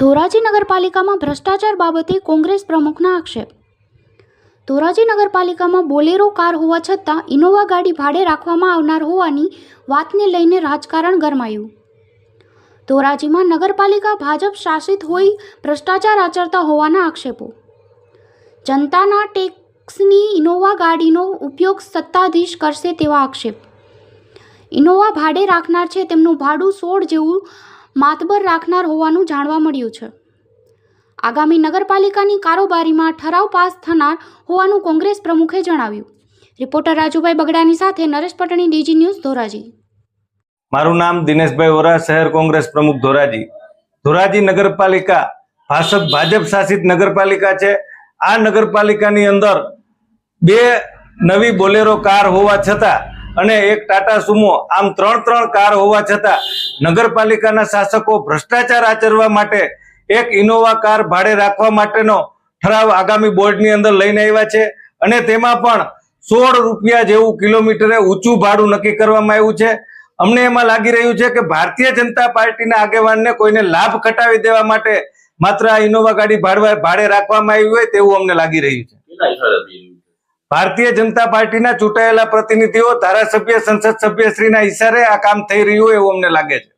ધોરાજી નગરપાલિકામાં ભ્રષ્ટાચાર બાબતે કોંગ્રેસ પ્રમુખના આક્ષેપ. ધોરાજી નગરપાલિકામાં બોલેરો કાર હોવા છતાં ઇનોવા ગાડી ભાડે રાખવામાં આવનાર હોવાની વાતને લઈને રાજકારણ ગરમાયું. ધોરાજીમાં નગરપાલિકા ભાજપ શાસિત હોઈ ભ્રષ્ટાચાર આચરતા હોવાના આક્ષેપો. જનતાના ટેક્સની ઇનોવા ગાડીનો ઉપયોગ સત્તાધીશ કરશે તેવા આક્ષેપ. ઇનોવા ભાડે રાખનાર છે તેમનું ભાડું સોળ જેવું માતબર રાખનાર હોવાનું જાણવા મળ્યું છે. આગામી નગરપાલિકાની કારોબારીમાં ઠરાવ પાસ થનાર હોવાનું કોંગ્રેસ પ્રમુખે જણાવ્યું. રિપોર્ટર રાજુભાઈ બગડાની સાથે નરેશ પટણી, ડીજી ન્યૂઝ, ધોરાજી. મારું નામ દિનેશભાઈ વોરા, શહેર કોંગ્રેસ પ્રમુખ, ધોરાજી. ધોરાજી નગરપાલિકા ભાષક ભાજપ શાસિત નગરપાલિકા છે. આ નગરપાલિકાની અંદર બે નવી બોલેરો કાર હોવા છતાં અને એક ટાટા સુમો, આમ ત્રણ ત્રણ કાર હોવા છતાં નગરપાલિકાના શાસકો ભ્રષ્ટાચાર આચરવા માટે એક ઇનોવા કાર ભાડે રાખવા માટેનો ઠરાવ આગામી બોર્ડની અંદર લઈને આવ્યા છે. અને તેમાં પણ સોળ રૂપિયા જેવું કિલોમીટરે ઊંચું ભાડું નક્કી કરવામાં આવ્યું છે. અમને એમાં લાગી રહ્યું છે કે ભારતીય જનતા પાર્ટીના આગેવાનને કોઈને લાભ કટાવી દેવા માટે માત્ર આ ઇનોવા ગાડી ભાડવા ભાડે રાખવામાં આવી હોય તેવું અમને લાગી રહ્યું છે કેટલા ઈશારાથી એવું છે? ભારતીય જનતા પાર્ટીના ચૂંટાયેલા પ્રતિનિધિઓ ધારાસભ્ય, સંસદ સભ્યશ્રીના ઈશારે આ કામ થઈ રહ્યું એવું અમને લાગે છે.